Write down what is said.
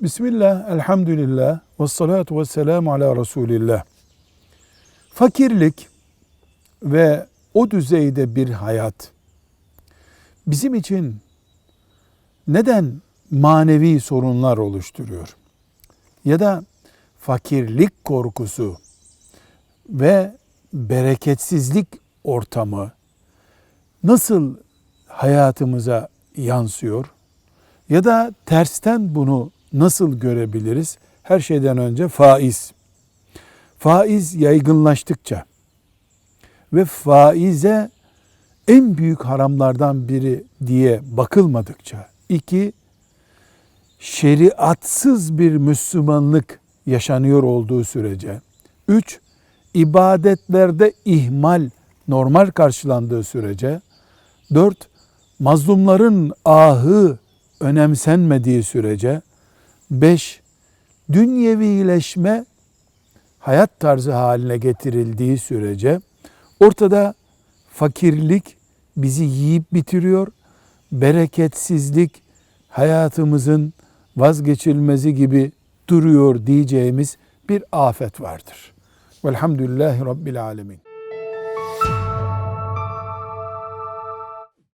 Bismillah, elhamdülillah, ve salatu ve selamu ala Resulillah. Fakirlik ve o düzeyde bir hayat bizim için neden manevi sorunlar oluşturuyor? Ya da fakirlik korkusu ve bereketsizlik ortamı nasıl hayatımıza yansıyor? Ya da tersten bunu nasıl görebiliriz? Her şeyden önce faiz. Faiz yaygınlaştıkça ve faize en büyük haramlardan biri diye bakılmadıkça, iki, şeriatsız bir Müslümanlık yaşanıyor olduğu sürece, üç, ibadetlerde ihmal normal karşılandığı sürece, dört, mazlumların ahı önemsenmediği sürece, beş, dünyevileşme hayat tarzı haline getirildiği sürece ortada fakirlik bizi yiyip bitiriyor, bereketsizlik hayatımızın vazgeçilmezi gibi duruyor diyeceğimiz bir afet vardır. Velhamdülillahi Rabbil Alemin.